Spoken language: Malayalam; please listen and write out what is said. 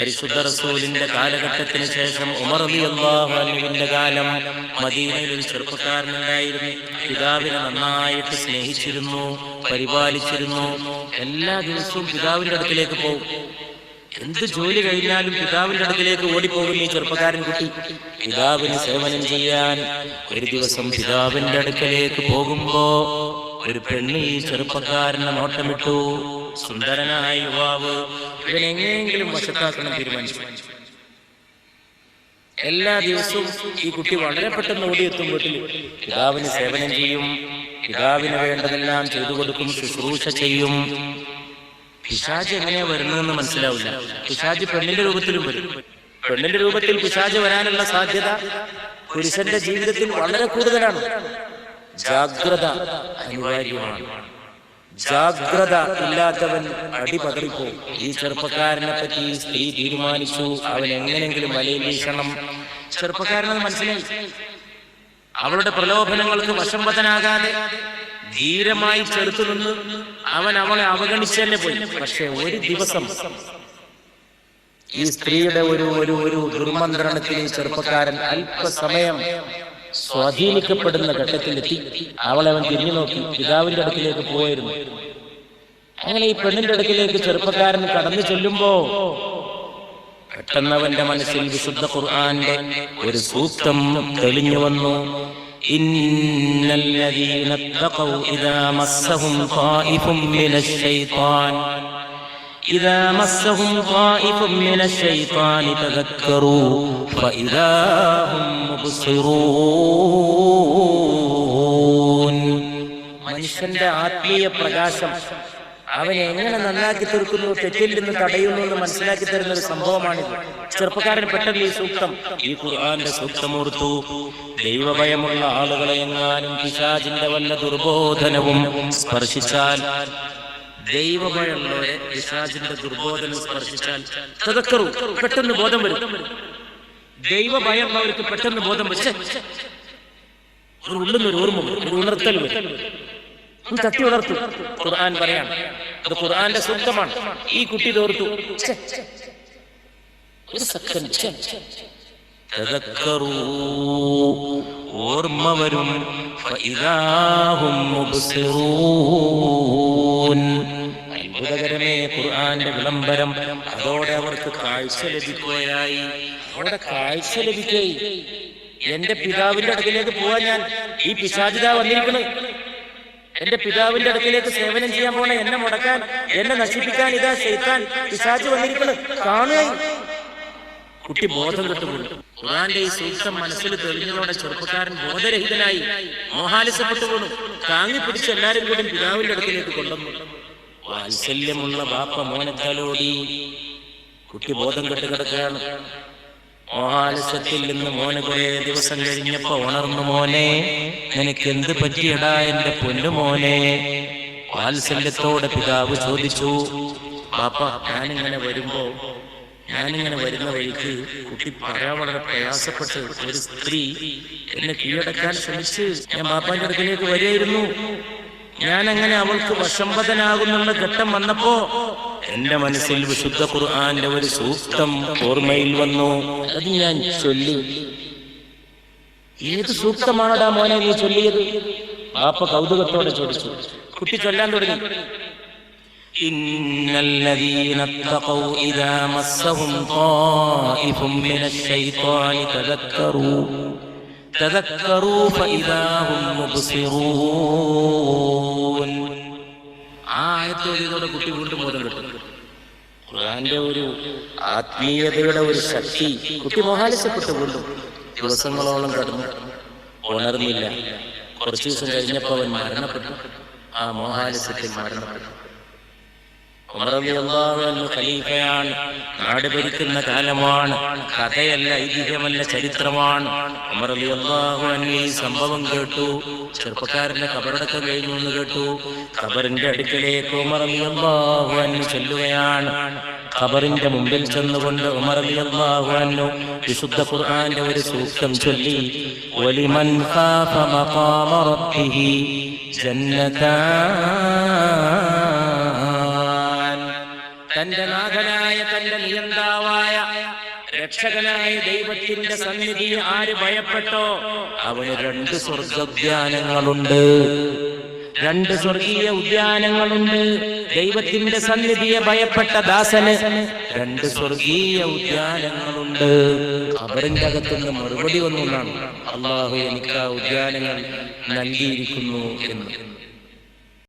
പരിശുദ്ധ റസൂലിന്റെ കാലഘട്ടത്തിന് ശേഷം ഉമർ അള്ളാഹുവിന്റെ കാലം മദീനയിൽ ഒരു ചെറുപ്പക്കാരനുണ്ടായിരുന്നു. പിതാവിനെ നന്നായിട്ട് സ്നേഹിച്ചിരുന്നു പരിപാലിച്ചിരുന്നു. എല്ലാ ദിവസവും പിതാവിന്റെ അടുക്കിലേക്ക് പോകും. എന്ത് ജോലി കഴിഞ്ഞാലും പിതാവിന്റെ അടുക്കിലേക്ക് ഓടിപ്പോകും ഈ ചെറുപ്പക്കാരൻ കുട്ടി. പിതാവിന് സേവനം ചെയ്യാൻ ഒരു ദിവസം പിതാവിന്റെ അടുക്കലേക്ക് പോകുമ്പോ ഒരു പെണ്ണ് ഈ ചെറുപ്പക്കാരനെ നോട്ടമിട്ടു. സുന്ദരനായ യുവാവ് ഇവൻ എങ്ങനെയെങ്കിലും വശത്താക്കണം തീരുമാനിച്ചു. എല്ലാ ദിവസവും ഈ കുട്ടി വളരെ പെട്ടെന്ന് ഓടിയെത്തും വീട്ടിൽ. പിതാവിന് സേവനം ചെയ്യും. പിതാവിന് വേണ്ടതെല്ലാം ചെയ്തു കൊടുക്കും ശുശ്രൂഷ ചെയ്യും. പിശാജ് എങ്ങനെയാ വരുന്നതെന്ന് മനസ്സിലാവില്ല. പിശാജ് പെണ്ണിന്റെ രൂപത്തിലും വരും. പെണ്ണിന്റെ രൂപത്തിൽ പിശാജ് വരാനുള്ള സാധ്യത പുരുഷന്റെ ജീവിതത്തിൽ വളരെ കൂടുതലാണ്. ജാഗ്രത അനിവാര്യമാണ്. ജാഗ്രത ഇല്ലാത്തവൻ അടിപതറിപ്പോ ഈ ചെറുപ്പക്കാരനെ പറ്റി സ്ത്രീ തീരുമാനിച്ചു. അവൻ എങ്ങനെങ്കിലും വലയിൽ വീശണം. ചെറുപ്പക്കാരനത് മനസ്സിലായി. അവളുടെ പ്രലോഭനങ്ങൾക്ക് വശംവദനാകാതെ ധീരമായി ചെറുത്തു നിന്ന് അവൻ അവളെ അവഗണിച്ചല്ലേ പോയി. പക്ഷെ ഒരു ദിവസം ഈ സ്ത്രീയുടെ ഒരു ഒരു ഒരു ദുർമന്ത്രണത്തിൽ ചെറുപ്പക്കാരൻ അല്പസമയം സ്വാധീനിക്കപ്പെടുന്ന ഘട്ടത്തിലെത്തി അവളെ അവൻ തിരിഞ്ഞു നോക്കി പിതാവിന്റെ അടുക്കിലേക്ക് പോയിരുന്നു. അങ്ങനെ ഈ പെണ്ണിന്റെ അടുക്കിലേക്ക് ചെറുപ്പക്കാരൻ കടന്നു ചെല്ലുമ്പോ പെട്ടെന്നവന്റെ മനസ്സിൽ വിശുദ്ധ ഖുർആന്റെ ഒരു സൂക്തം തെളിഞ്ഞു വന്നു. ഇന്നല്ലദീന തഖൗ ഇദാ മസ്സഹും ഖായിഫും മിനശ്ശൈത്താൻ. إذا مسهم طائف من الشيطان تذكروا فإذا هم مبصرون മനുഷ്യന്റെ ആത്മീയ പ്രകാശം അവനെ എങ്ങനെ നന്നാക്കി തീർക്കുന്നു തെറ്റിൽ നിന്ന് തടയുന്നു എന്ന് മനസ്സിലാക്കി തരുന്ന ഒരു സംഭവമാണിത് ചെറുപ്പക്കാരൻ പെട്ടെന്ന് ഈ സൂക്തം ഈ ഖുർആന്റെ സൂക്തമോർത്തു ദൈവഭയമുള്ള ആളുകളെ എങ്ങാനും പിശാചിന്റെ വല്ല ദുർബോധനവും സ്പർശിച്ചാൽ ദൈവഭയമുള്ളവരെ പിശാചിന്റെ ദുർബോധനം സ്പർശിച്ചാൽ തകക്കറു പെട്ടെന്ന് ബോധം വരും. ദൈവഭയമുള്ളവർക്ക് പെട്ടെന്ന് ബോധം ഛെ, ഒരു ഉള്ളുന്ന ഒരു ഓർമ്മ ഒരു ഉണർത്തൽ വരും. തട്ടി ഉണർത്തു. ഖുർആൻ പറയാണ് അത് ഖുർആന്റെ സൂക്തമാണ് ഈ കുട്ടി തോർത്തു ഒരു സെക്കൻഡ് വരും. ഖുർആന്റെ വിളംബരം. അതോടെ അവർക്ക് കാഴ്ച ലഭിക്കുകയായി. അവിടെ കാഴ്ച ലഭിക്കുകയായി എന്റെ പിതാവിന്റെ അടുക്കിലേക്ക് പോവാൻ ഞാൻ ഈ പിശാചിത വന്നിരിക്കുന്നു എന്റെ പിതാവിന്റെ അടുക്കിലേക്ക് സേവനം ചെയ്യാൻ പോണ എന്നെ മുടക്കാൻ എന്നെ നശിപ്പിക്കാൻ ഇതാ ശൈത്താൻ പിശാച് വന്നിരിക്കുന്നു കാണുകയായി കുട്ടി ബോധം കെട്ടുപോയി ഖുർആന്റെ ഈ സൂക്തം മനസ്സിൽ തെളിഞ്ഞതോടെ ചെറുപ്പക്കാരൻ ബോധരഹിതനായി മോഹാലിസപ്പെട്ടു വീണു താങ്ങി പിടിച്ച് എല്ലാരും കൂടി പിതാവിന്റെ അടുക്കിലേക്ക് കൊണ്ടുവന്നു. വാത്സല്യമുള്ള ബാപ്പ മോനെ തലോടി കുട്ടി ബോധം കെട്ട് മോഹാലസ്യത്തിൽ നിന്ന് മോന് കുറെ ദിവസം കഴിഞ്ഞപ്പോ ഉണർന്നു മോനെ നിനക്ക് എന്ത് പറ്റിയടാ എന്റെ പൊന്നു മോനെ? വാത്സല്യത്തോടെ പിതാവ് ചോദിച്ചു പാപ്പ ഞാനിങ്ങനെ വരുമ്പോ ഞാനിങ്ങനെ വരുന്ന വഴിക്ക് കുട്ടി പറയാൻ വളരെ പ്രയാസപ്പെട്ട് ഒരു സ്ത്രീ എന്നെ കീഴടക്കാൻ ശ്രമിച്ച് ഞാൻ ബാപ്പാന്റെ അടുക്കലേക്ക് വരികയായിരുന്നു. ഞാൻ അങ്ങനെ അവൾക്ക് വശംബതനാകുന്നുള്ള ഘട്ടം വന്നപ്പോ എന്റെ മനസ്സിൽ വിശുദ്ധ ഖുർആന്റെ ഒരു സൂക്തം ഓർമ്മയിൽ വന്നു. അത് ഞാൻ ചൊല്ലി. ഏത് സൂക്തമാണടാ മോനെ നീ ചൊല്ലിയത്? ബാപ്പ കൗതുകത്തോടെ ചോദിച്ചു. കുട്ടി ചൊല്ലാൻ തുടങ്ങി. إن الذين اتقوا إذا مسهم طائف من الشيطان تذكروا تذكروا فإذا هم مبصرون ആ ആയത്തോടെ കുട്ടി വീണ്ടും ബോധം കിട്ടും ഖുർആന്റെ ഒരു ആത്മീയതയുടെ ഒരു ശക്തി കുട്ടി മോഹാലിസപ്പെട്ടു വീണ്ടും ദിവസങ്ങളോളം കടന്നു ഉണർന്നില്ല കുറച്ചു ദിവസം കഴിഞ്ഞപ്പോൾ അവൻ മരണപ്പെട്ടു ആ മോഹാലിസത്തിൽ മരണപ്പെട്ടു ഉമർ റളിയല്ലാഹു അൻഹു ഖലീഫയാണ്. നാട് ഭരിക്കുന്ന കാലമാണ്. കഥയല്ല ഐതിഹ്യമല്ല ചരിത്രമാണ്. ഉമർ അലി അൻഹു ഈ സംഭവം കേട്ടു. ചെറുപ്പക്കാരന്റെ കബറടക്കം കഴിഞ്ഞു എന്ന് കേട്ടു. കബറിന്റെ അടുക്കലേക്ക് ഉമർ അള്ളാഹു അൻഹു ചെല്ലുകയാണ്. ഖബറിന്റെ മുമ്പിൽ ചെന്നുകൊണ്ട് ഉമർ അള്ളാഹു അന്നു വിശുദ്ധ ഖുർആന്റെ ഒരു സൂക്തം ചൊല്ലി വലിമൻ ഖാഫ മഖാമ റബ്ബിഹി ജന്നതാൻ തന്റെ നാഥനായ തന്റെ നിയന്താവായ രക്ഷകനായ ദൈവത്തിന്റെ സന്നിധി ആര് ഭയപ്പെട്ടോ? അവന് രണ്ട് സ്വർഗോദ്യാനങ്ങളുണ്ട്. രണ്ട് സ്വർഗീയ ഉദ്യാനങ്ങളുണ്ട്. ദൈവത്തിന്റെ സന്നിധിയെ ഭയപ്പെട്ട ദാസന് രണ്ട് സ്വർഗീയ ഉദ്യാനങ്ങളുണ്ട്. അവരിന്റെ അകത്തുനിന്ന് മറുപടി വന്നുകൊണ്ടാണ് അള്ളാഹു എനിക്ക് ആ ഉദ്യാനങ്ങൾ നൽകിയിരിക്കുന്നു എന്ന്.